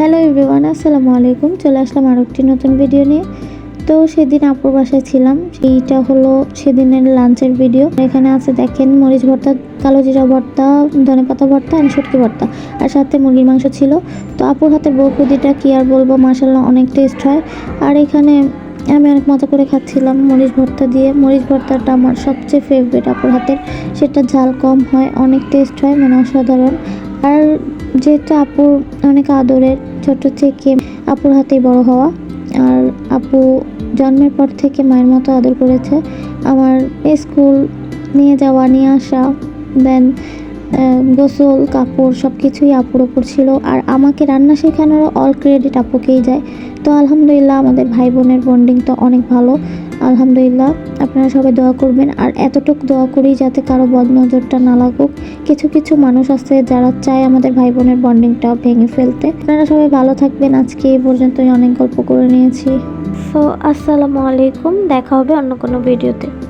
Hello everyone আসসালামু আলাইকুম। চলে আসলাম আরও একটি নতুন ভিডিও নিয়ে। তো সেদিন আপুর বাসায় ছিলাম। এইটা হলো সেদিনের লাঞ্চের ভিডিও এখানে আছে দেখেন মরিচ ভর্তা, কালো জিরা ভর্তা, ধনে পাতা ভর্তা অ্যান্ড শুটকি ভর্তা। আর সাথে মুরগির মাংস ছিল। তো আপুর হাতের বৌকুদিটা কি আর বলব মাসাল্লাহ অনেক টেস্ট হয়। আর এখানে আমি অনেক মজা করে খাচ্ছিলাম মরিচ ভর্তা দিয়ে। মরিচ ভর্তাটা আমার সবচেয়ে ফেভারিট আপুর হাতের। সেটা ঝাল কম হয়, অনেক টেস্ট হয় মানে অসাধারণ। আর যেটা আপুর অনেক আদরের ছোট থেকে আপুর হাতেই বড় হওয়া। আর আপু জন্মের পর থেকে মায়ের মতো আদর করেছে। আমার স্কুল নিয়ে যাওয়া, নিয়ে আসা দেন গোসল, কাপড় সব কিছুই আপুর ওপর ছিল। আর আমাকে রান্না শেখানোরও অল ক্রেডিট আপুকেই যায়। তো আলহামদুলিল্লাহ আমাদের ভাই বোনের বন্ডিং তো অনেক ভালো। আলহামদুলিল্লাহ, আপনারা সবাই দোয়া করবেন। আর এতটুকু দোয়া করি যাতে কারও বদনজরটা না লাগুক। কিছু কিছু মানুষ আছে যারা চায় আমাদের ভাই বোনের বন্ডিংটা ভেঙে ফেলতে। আপনারা সবাই ভালো থাকবেন। আজকে এই পর্যন্তই অনেক গল্প করে নিয়েছি। সো আসসালামু আলাইকুম। দেখা হবে অন্য কোনো ভিডিওতে।